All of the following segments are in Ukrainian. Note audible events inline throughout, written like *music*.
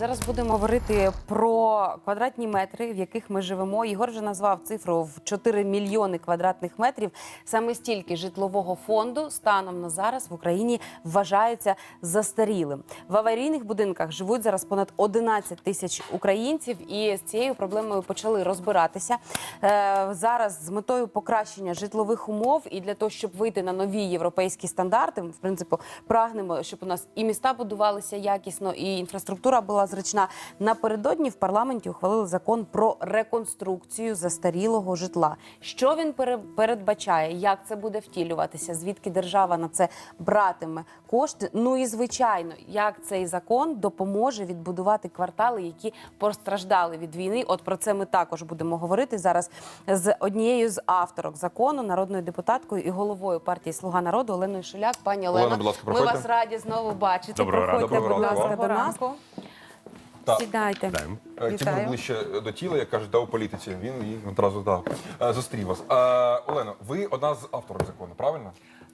Зараз будемо говорити про квадратні метри, в яких ми живемо. Ігор вже назвав цифру в 4 мільйони квадратних метрів. Саме стільки житлового фонду станом на зараз в Україні вважається застарілим. В аварійних будинках живуть зараз понад 11 тисяч українців, і з цією проблемою почали розбиратися. Е, зараз з метою покращення житлових умов і для того, щоб вийти на нові європейські стандарти, ми, в принципі, прагнемо, щоб у нас і міста будувалися якісно, і інфраструктура була зручна. Напередодні в парламенті ухвалили закон про реконструкцію застарілого житла. Що він пере- передбачає, як це буде втілюватися, звідки держава на це братиме кошти? Ну і звичайно, як цей закон допоможе відбудувати квартали, які постраждали від війни. От про це ми також будемо говорити зараз з однією з авторок закону, народною депутаткою і головою партії Слуга народу Оленою Шуляк. Пані Олено, Олено, будь ласка, ми вас раді знову бачити. Доброго. Проходьте, Доброго будь ласка, до нас. Так. Сідайте. Е, Тимур Вітаю. ближче до тіла, як кажуть, да, у політиці. Він її одразу да, е, зустрів вас. Е, Олено, ви одна з авторів закону, правильно?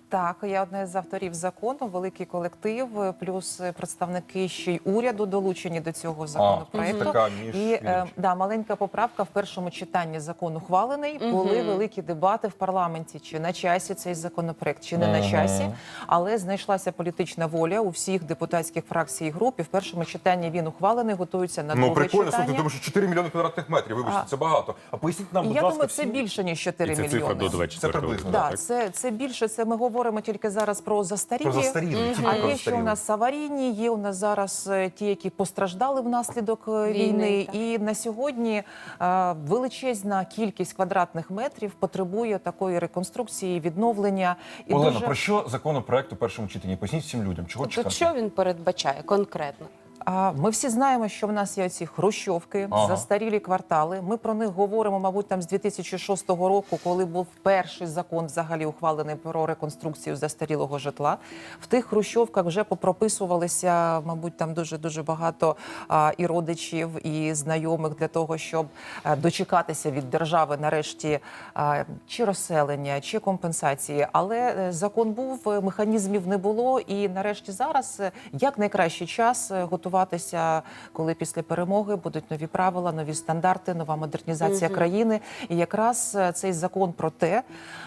Так, я одна з авторів закону, великий колектив, плюс представники ще й уряду долучені до цього законопроекту. така між І е, да, маленька поправка в першому читанні закон ухвалений. Були великі дебати в парламенті, чи на часі цей законопроект, чи не на часі. Але знайшлася політична воля у всіх депутатських фракцій і груп. І в першому читанні він ухвалений, готується на ну друге прикольно, читання. слухайте, тому що 4 мільйони квадратних метрів. Вибачте, А. це багато. А поясніть нам, будь я ласка, думаю, це всі- більше ніж 4 І це мільйони. цифра до Це приблизно, Да, так. це, це більше. Це ми говоримо тільки зараз про застарілі. Про застарілі, тільки А про є ще у нас аварійні, є у нас зараз е, ті, які постраждали внаслідок е, Війни, війни. І на сьогодні а, величезна кількість квадратних метрів потребує такої реконструкції, відновлення. І Олена, дуже... про що законопроект у першому читанні? Поясніть всім людям, чого Тобто, чекати? що він передбачає конкретно? А, Ми всі знаємо, що в нас є ці хрущовки, Ага. застарілі квартали. Ми про них говоримо, мабуть, там з 2006 року, коли був перший закон взагалі ухвалений про реконструкцію застарілого житла. В тих хрущовках вже попрописувалися, мабуть, там дуже дуже багато а, і родичів, і знайомих для того, щоб а, дочекатися від держави нарешті а, чи розселення, чи компенсації. Але е, закон був, е, механізмів не було. І нарешті зараз е, як найкращий час е, готуватися, коли після перемоги будуть нові правила, нові стандарти, нова модернізація країни. І якраз е, цей закон про те,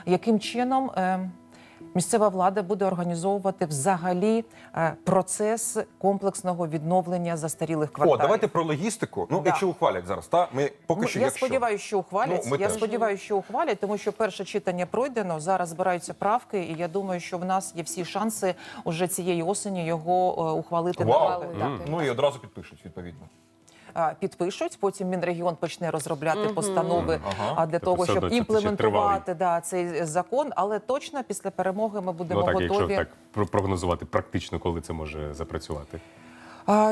яким чином. Місцева влада буде організовувати взагалі е, процес комплексного відновлення застарілих О, давайте про логістику. Ну, Да. якщо ухвалять зараз, та ми поки Ну, що я якщо. сподіваюся, що ухвалять. Ну, я теж. сподіваюся, що ухвалять, тому що перше читання пройдено. Зараз збираються правки, і я думаю, що в нас є всі шанси уже цієї осені його е, ухвалити на Вау. етап. Ну і одразу підпишуть, відповідно. Підпишуть, потім Мінрегіон почне розробляти постанови Ага. для Тобто того, щоб імплементувати да, цей закон. Але точно після перемоги ми будемо Ну так, якщо готові. так про- прогнозувати практично, коли це може запрацювати.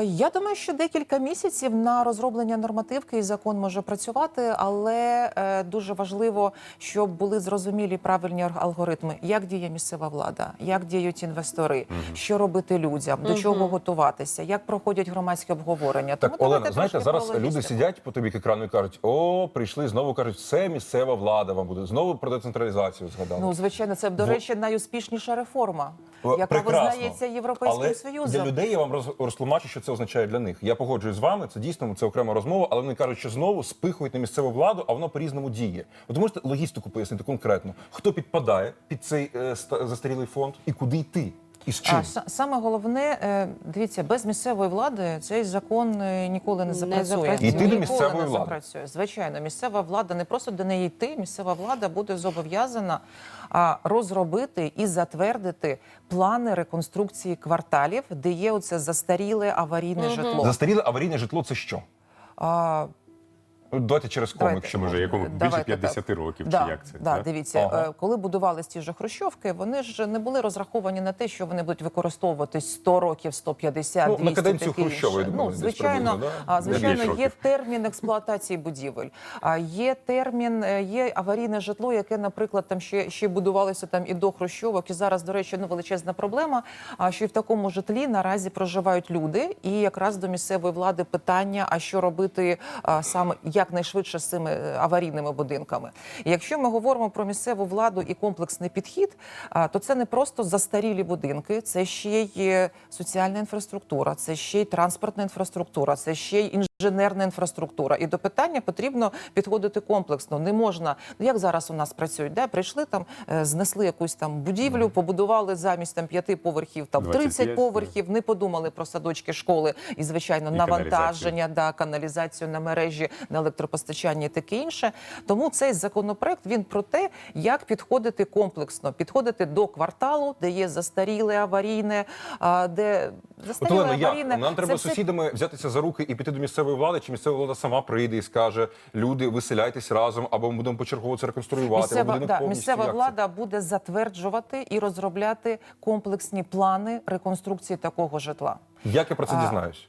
Я думаю, що декілька місяців на розроблення нормативки і закон може працювати, але е, дуже важливо, щоб були зрозумілі правильні алгоритми, як діє місцева влада, як діють інвестори, що робити людям, до чого готуватися, як проходять громадські обговорення. Так, Тому Олена, знаєте, зараз люди сидять по тобі екрану і кажуть: о, прийшли знову кажуть, все місцева влада вам буде. Знову про децентралізацію згадали. Ну, звичайно, це до речі найуспішніша реформа, яка прекрасно. визнається європейським але союзом. Для людей я вам роз, розтлумачу, що це означає для них. Я погоджуюсь з вами, це дійсно це окрема розмова, але вони кажуть, що знову спихують на місцеву владу, а воно по-різному діє. От ви можете логістику пояснити конкретно, хто підпадає під цей е, ста- застарілий фонд і куди йти? І з чим? А, са- саме головне, е, дивіться, без місцевої влади цей закон е, ніколи не запрацює. запрацює. Йти до місцевої влади. Звичайно, місцева влада не просто до неї йти. Місцева влада буде зобов'язана розробити і затвердити плани реконструкції кварталів, де є оце застаріле аварійне житло. Застаріле аварійне житло це що? А, Ну, Давайте через кому, Давайте. якщо Може, якому більше Давайте 50 так. років, да, чи як це? Да, так? Дивіться, Ага. е, коли будувались ті ж хрущовки, вони ж не були розраховані на те, що вони будуть використовуватись 100 років, 150, Ну, 200, на каденцію Хрущова, думаю, Ну, звичайно, да? звичайно, є років. термін експлуатації будівель, а є термін, е, є аварійне житло, яке, наприклад, там ще, ще будувалося там і до Хрущовок, і зараз, до речі, ну величезна проблема. А що і в такому житлі наразі проживають люди, і якраз до місцевої влади питання: а що робити саме якнайшвидше з цими е, аварійними будинками? І якщо ми говоримо про місцеву владу і комплексний підхід, то це не просто застарілі будинки, це ще й е, соціальна інфраструктура, це ще й транспортна інфраструктура, це ще й інженерна інфраструктура. І до питання потрібно підходити комплексно. Не можна, ну як зараз у нас працюють, де прийшли там, е, знесли якусь там будівлю, побудували замість там п'яти поверхів, там 25, 30 поверхів, не подумали про садочки, школи і звичайно І навантаження, да, каналізацію на мережі, на електропостачання і таке інше. Тому цей законопроект він про те, як підходити комплексно, підходити до кварталу, де є застаріле, аварійне, де От, застаріле як? аварійне. Нам треба все сусідами взятися за руки і піти до місцевої влади, чи місцева влада сама прийде і скаже: люди, виселяйтесь разом, або ми будемо почергово це реконструювати. Місцева, да, місцева влада буде затверджувати і розробляти комплексні плани реконструкції такого житла. Як я про це дізнаюсь?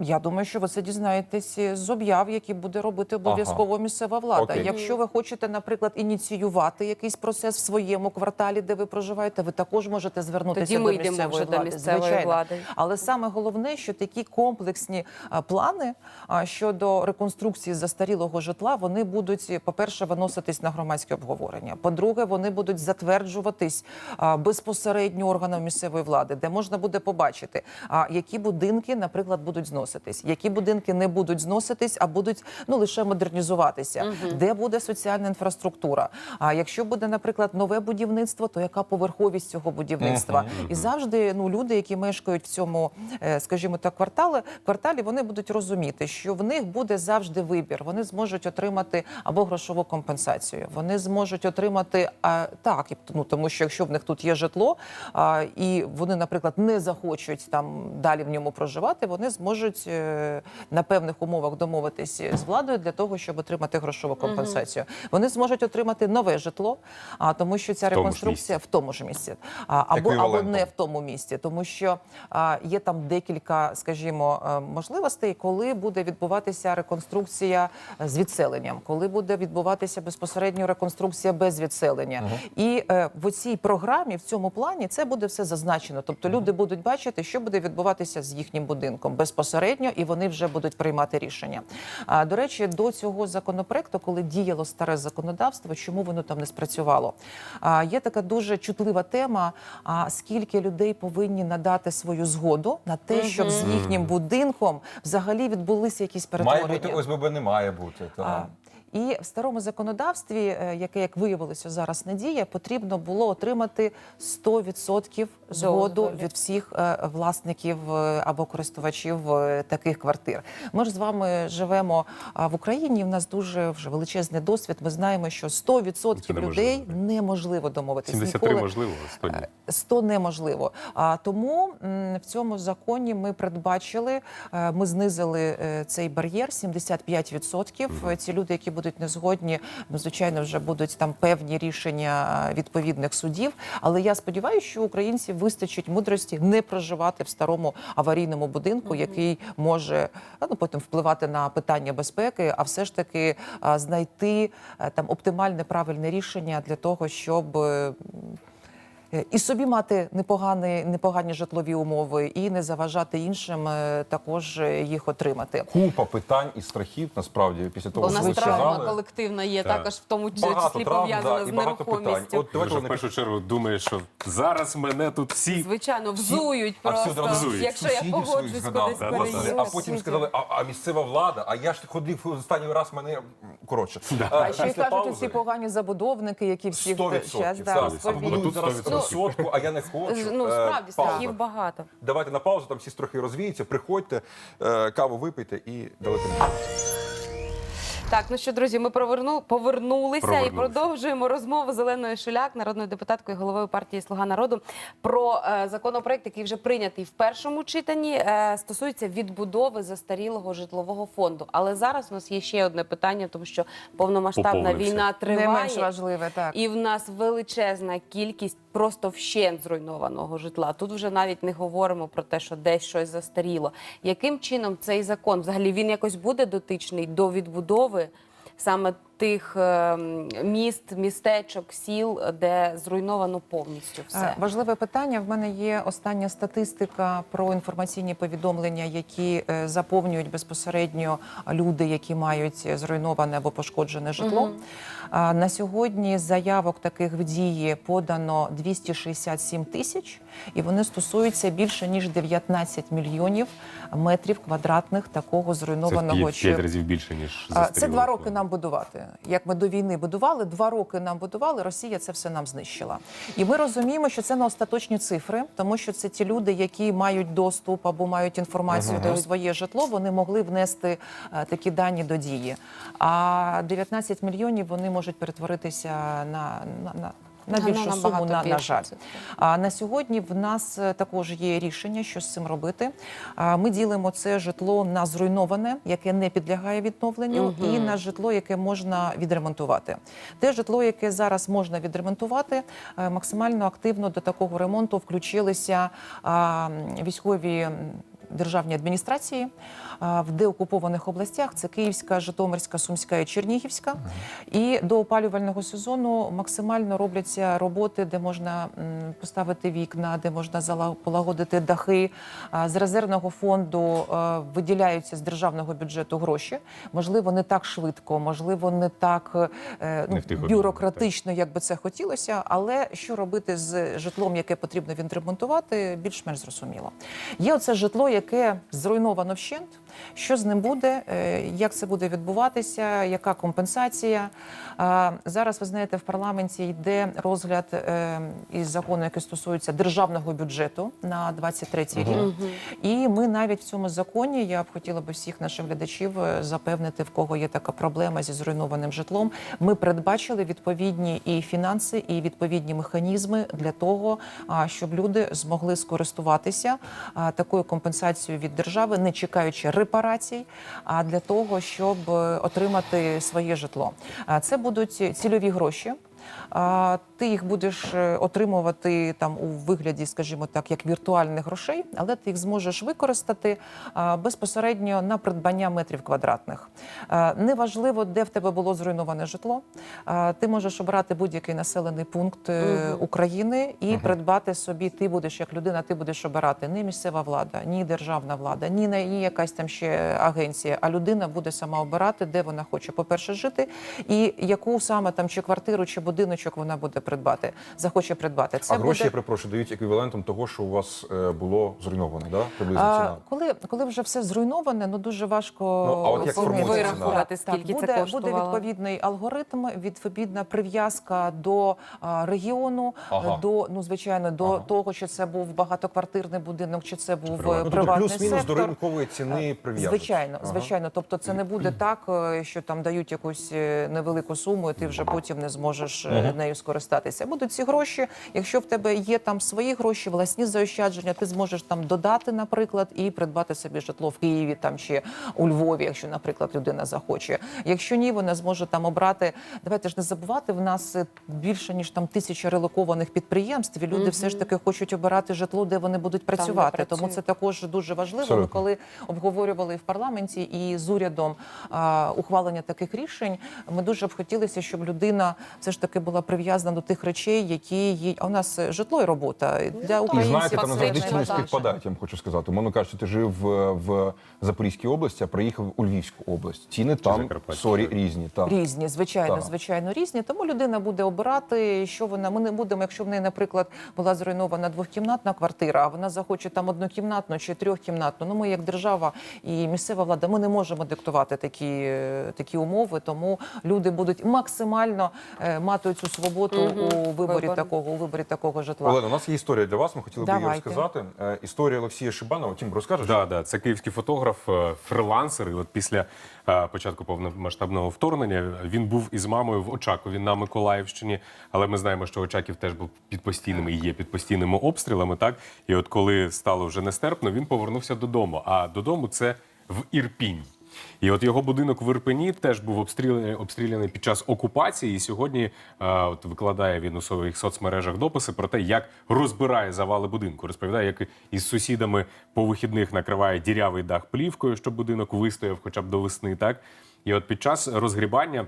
Я думаю, що ви це дізнаєтесь з об'яв, які буде робити обов'язково місцева влада. Окей. Якщо ви хочете, наприклад, ініціювати якийсь процес в своєму кварталі, де ви проживаєте, ви також можете звернутися Тоді до ми йдемо місцевої вже до влади. місцевої Звичайно. влади. Але саме головне, що такі комплексні а, плани а, щодо реконструкції застарілого житла, вони будуть, по-перше, виноситись на громадське обговорення. По-друге, вони будуть затверджуватись а, безпосередньо органам місцевої влади, де можна буде побачити, а які будинки, наприклад, будуть зноситись, які будинки не будуть зноситись, а будуть ну лише модернізуватися, де буде соціальна інфраструктура. А якщо буде, наприклад, нове будівництво, то яка поверховість цього будівництва? І завжди ну люди, які мешкають в цьому, е, скажімо так, кварталі, кварталі, вони будуть розуміти, що в них буде завжди вибір. Вони зможуть отримати або грошову компенсацію. Вони зможуть отримати а, так, ну тому що якщо в них тут є житло, а, і вони, наприклад, не захочуть там далі в ньому проживати, вони зможуть е, на певних умовах домовитись з владою для того, щоб отримати грошову компенсацію. Вони зможуть отримати нове житло, а тому, що ця реконструкція в тому ж місці, або, або не в тому місці, тому що а, є там декілька, скажімо, е, можливостей, коли буде відбуватися реконструкція з відселенням, коли буде відбуватися безпосередньо реконструкція без відселення. І е, в цій програмі, в цьому плані, це буде все зазначено. Тобто люди будуть бачити, що буде відбуватися з їхнім будинком безпосередньо, і вони вже будуть приймати рішення. А до речі, до цього законопроекту, коли діяло старе законодавство, чому воно там не спрацювало? А, є така дуже чутлива тема. А скільки людей повинні надати свою згоду на те, щоб з їхнім будинком взагалі відбулися якісь Має перетворення? бути ОСББ, не має бути. А, Так. І в старому законодавстві, е, яке як виявилося зараз не діє, потрібно було отримати 100% згоду від всіх е, власників е, або користувачів таких квартир. Ми ж з вами живемо в Україні. В нас дуже вже величезний досвід. Ми знаємо, що 100% Це неможливо, людей неможливо домовитися. 73 можливо, 100 ні. 100 неможливо. А тому в цьому законі ми передбачили, ми знизили цей бар'єр 75%. Ці люди, які будуть не згодні, звичайно, вже будуть там певні рішення е, відповідних судів. Але я сподіваюся, що українців вистачить мудрості не проживати в старому аварійному будинку, який може ну потім впливати на питання безпеки, а все ж таки знайти е, там оптимальне правильне рішення для того, щоб. І собі мати непогані, непогані житлові умови, і не заважати іншим е, також е, їх отримати. Купа питань і страхів насправді після того, Бо у що нас травма колективна є Так. також в тому числі пов'язана да, з багато питань. нерухомістю. От давайте вже в першу чергу думаєш, що зараз мене тут всі Звичайно, взують просто, взують. якщо я погоджусь згадав, кудись да, переїду. а потім сказали, а, а місцева влада, а я ж ходив останній раз мене коротше. А ще й кажуть, ці погані забудовники, які всі 100%. час да, розповідають. Будуть зараз 100%. сотку, а я не хочу. Ну, Е, справді, страхів багато. Давайте на паузу, там всі трохи розвіються, приходьте, е, каву випийте і давайте. Так, ну що, друзі, ми проверну, повернулися і продовжуємо розмову з Оленою Шуляк, народною депутаткою, головою партії Слуга народу, про е, законопроект, який вже прийнятий в першому читанні, е, стосується відбудови застарілого житлового фонду. Але зараз у нас є ще одне питання, тому що повномасштабна Поповнився. війна Не триває. менш важливе, так. І в нас величезна кількість просто вщент зруйнованого житла. Тут вже навіть не говоримо про те, що десь щось застаріло. Яким чином цей закон взагалі він якось буде дотичний до відбудови саме тих е, міст, містечок, сіл, де зруйновано повністю Е, все? Важливе питання. В мене є остання статистика про інформаційні повідомлення, які е, заповнюють безпосередньо люди, які мають зруйноване або пошкоджене житло. А На сьогодні заявок таких в дії подано 267 тисяч, і вони стосуються більше ніж 19 мільйонів метрів квадратних такого Це в зруйнованого п'ять, чи п'ять разів більше, ніж Це два роки нам будувати. Як ми до війни будували, два роки нам будували. Росія це все нам знищила. І ми розуміємо, що це не остаточні цифри, тому що це ті люди, які мають доступ або мають інформацію до своє житло. Вони могли внести е, такі дані до дії. А 19 мільйонів вони можуть перетворитися на. на, на на На- більшу на суму, на, на жаль. А на сьогодні в нас е, також є рішення, що з цим робити. А, Ми ділимо це житло на зруйноване, яке не підлягає відновленню, і на житло, яке можна відремонтувати. Те житло, яке зараз можна відремонтувати, е, максимально активно до такого ремонту включилися а, військові. Державні адміністрації в деокупованих областях це Київська, Житомирська, Сумська і Чернігівська. І до опалювального сезону максимально робляться роботи, де можна поставити вікна, де можна полагодити дахи. З резервного фонду е, виділяються з державного бюджету гроші. Можливо, не так швидко, можливо, не так е, ну, Не бюрократично, як би це хотілося. Але що робити з житлом, яке потрібно відремонтувати, більш-менш зрозуміло. Є оце житло, яке зруйновано вщент. Що з ним буде? е, Як це буде відбуватися? Яка компенсація? Зараз ви знаєте, в парламенті йде розгляд е, із закону, який стосується державного бюджету на 23 рік. І ми навіть в цьому законі я б хотіла би всіх наших глядачів е, запевнити, в кого є така проблема зі зруйнованим житлом. Ми передбачили відповідні і фінанси, і відповідні механізми для того, щоб люди змогли скористуватися такою компенсацією від держави, не чекаючи репарацій, а для того, щоб е, отримати своє житло. Це будуть цільові гроші. Ти їх будеш е, отримувати там у вигляді, скажімо так, як віртуальних грошей, але ти їх зможеш використати безпосередньо на придбання метрів квадратних. Неважливо, де в тебе було зруйноване житло. Ти можеш обрати будь-який населений пункт е, України і придбати собі. Ти будеш як людина, ти будеш обирати не місцева влада, ні державна влада, ні на- ні якась там ще агенція. А людина буде сама обирати, де вона хоче, по-перше, жити, і яку саме там чи квартиру, чи будиночок вона буде придбати, захоче придбати. Це а гроші, буде... я перепрошую, дають еквівалентом того, що у вас е, було зруйноване, да? приблизно А, ціна. коли, коли вже все зруйноване, ну дуже важко Ну, а от як оцінити. формується? Вирахувати, Так, скільки це буде, буде відповідний алгоритм, відповідна прив'язка до а, регіону, Ага. до ну звичайно до Ага. того, чи це був багатоквартирний будинок, чи це був приватний. е, Ну, тобто плюс-мінус сектор. до ринкової ціни прив'язується. Звичайно, Ага. звичайно. Тобто, це не буде *clears throat* так, е, що там дають якусь е, невелику суму, і ти вже потім не зможеш е, нею скористатися. Будуть ці гроші. Якщо в тебе є там свої гроші, власні заощадження, ти зможеш там додати, наприклад, і придбати собі житло в Києві там чи у Львові, якщо, наприклад, людина захоче. Якщо ні, вона зможе там обрати. Давайте ж не забувати, в нас е, більше ніж там тисяча релокованих підприємств. І люди все ж таки хочуть обирати житло, де вони будуть працювати. Тому це також дуже важливо. Ми коли обговорювали в парламенті і з урядом а, ухвалення таких рішень, ми дуже б хотілося, щоб людина все ж таки була прив'язана до тих речей, які їй. А у нас е, житло і робота для І українців. знаєте, там завжди ціни співпадають, я вам хочу сказати. Умовно кажучи, ти жив е, в Запорізькій області, а приїхав у Львівську область. Ціни там сорі різні. Так. Різні, звичайно, Так. звичайно, різні. Тому людина буде обирати, що вона. Ми не будемо, якщо в неї, наприклад, була зруйнована двохкімнатна квартира, а вона захоче там однокімнатну чи трьохкімнатну. Ну, ми як держава і місцева влада, ми не можемо диктувати такі, е, такі умови. Тому люди будуть максимально мати мати цю свободу у виборі Вибор. такого, у виборі такого житла. Олена, у нас є історія для вас. Ми хотіли б її розказати. Е, Історія Олексія Шибанова. Тім, розкажеш? Да, да, це київський фотограф, е, фрилансер. І от після е, початку повномасштабного вторгнення він був із мамою в Очакові на Миколаївщині. Але ми знаємо, що Очаків теж був під постійними і є під постійними обстрілами. Так і от коли стало вже нестерпно, він повернувся додому. А додому це в Ірпінь. І от його будинок в Ірпені теж був обстріляний, обстріляний під час окупації. І сьогодні е, от викладає він у своїх соцмережах дописи про те, як розбирає завали будинку. Розповідає, як із сусідами по вихідних накриває дірявий дах плівкою, щоб будинок вистояв хоча б до весни. Так і от під час розгрібання.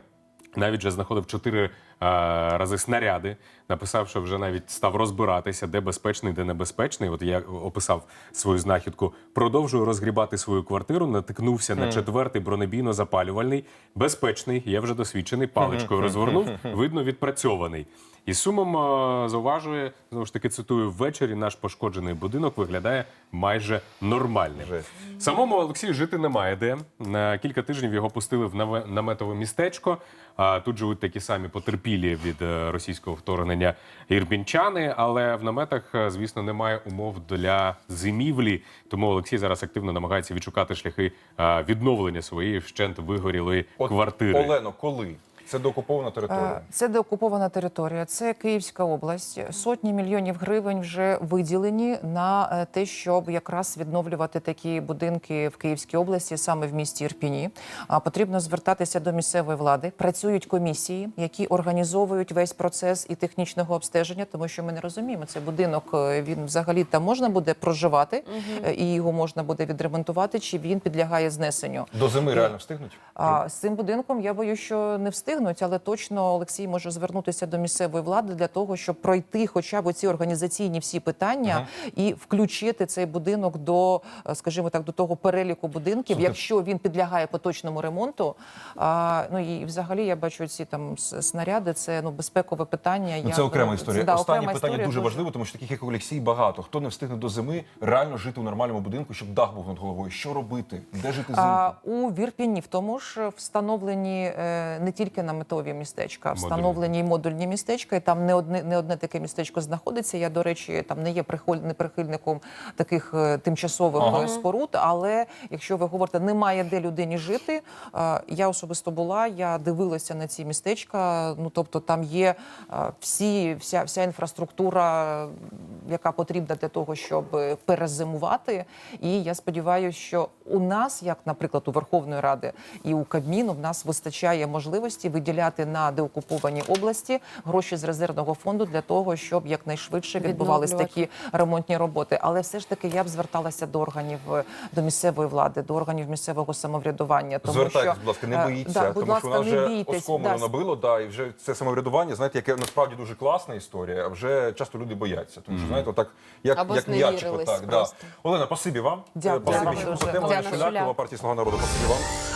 Навіть вже знаходив чотири рази снаряди. Написав, що вже навіть став розбиратися, де безпечний, де небезпечний. От я описав свою знахідку. Продовжую розгрібати свою квартиру. Натикнувся на четвертий бронебійно-запалювальний. Безпечний, я вже досвідчений. Паличкою розгорнув. Видно, відпрацьований. І сумом е, зауважує знову ж таки цитую: ввечері наш пошкоджений будинок виглядає майже нормальним. Жесть. Самому Олексію жити немає де. На кілька тижнів його пустили в наметове містечко. А тут живуть такі самі потерпілі від е, російського вторгнення ірбінчани, але в наметах, е, звісно, немає умов для зимівлі. Тому Олексій зараз активно намагається відшукати шляхи е, відновлення своєї вщент вигорілої От, квартири. Олено, коли? Це деокупована територія. Е, Це деокупована територія, це Київська область. Сотні мільйонів гривень вже виділені на е, те, щоб якраз відновлювати такі будинки в Київській області, саме в місті Ірпіні. А потрібно звертатися до місцевої влади. Працюють комісії, які організовують весь процес і технічного обстеження, тому що ми не розуміємо, цей будинок е, він взагалі там можна буде проживати, е, і його можна буде відремонтувати, чи він підлягає знесенню. До зими реально встигнуть? А з цим будинком я боюсь, що не встигнуть, але точно Олексій може звернутися до місцевої влади для того, щоб пройти хоча б ці організаційні всі питання і включити цей будинок до, е, скажімо так, до того переліку будинків, якщо він підлягає поточному ремонту. А, ну і взагалі я бачу ці там снаряди. Це ну безпекове питання. Ну, це б- окрема історія. да, Останнє окрема питання історія, дуже важливо, тому що таких як Олексій багато. Хто не встигне до зими реально жити у нормальному будинку, щоб дах був над головою. Що робити? Де жити А, у Вірпіні в тому ж встановлені е, не тільки наметові містечка, а Модульні. встановлені й модульні містечка. І там не одне не одне таке містечко знаходиться. Я до речі, там не є прихоль, не прихильником таких е, тимчасових Ага. е, споруд. Але якщо ви говорите, немає де людині жити. е, я особисто була, я дивилася на ці містечка. Ну тобто, там є всі, вся, вся інфраструктура, яка потрібна для того, щоб перезимувати. І я сподіваюся, що у нас, як, наприклад, у Верховної Ради і у Кабміну, в нас вистачає можливості виділяти на деокуповані області гроші з резервного фонду для того, щоб якнайшвидше відбувались такі ремонтні роботи. Але все ж таки я б зверталася до органів е, до місцевої влади, до органів місцевого самоврядування. Тому Звертайтесь, що будь ласка, не е, боїться, да, будь тому що вона вже бійтесь. оскомину Да, набило, да, і вже це самоврядування, знаєте, яке насправді дуже класна історія, а вже часто люди бояться. Тому що, знаєте, отак, як, Або як м'ячик, зневірились отак. Да. Олена, спасибі вам. Дякую. Е, Спасибі, Дякую що дуже. Потема Діана Шуляк, Шуляк. голова партії «Слуга народу». Спасибі вам.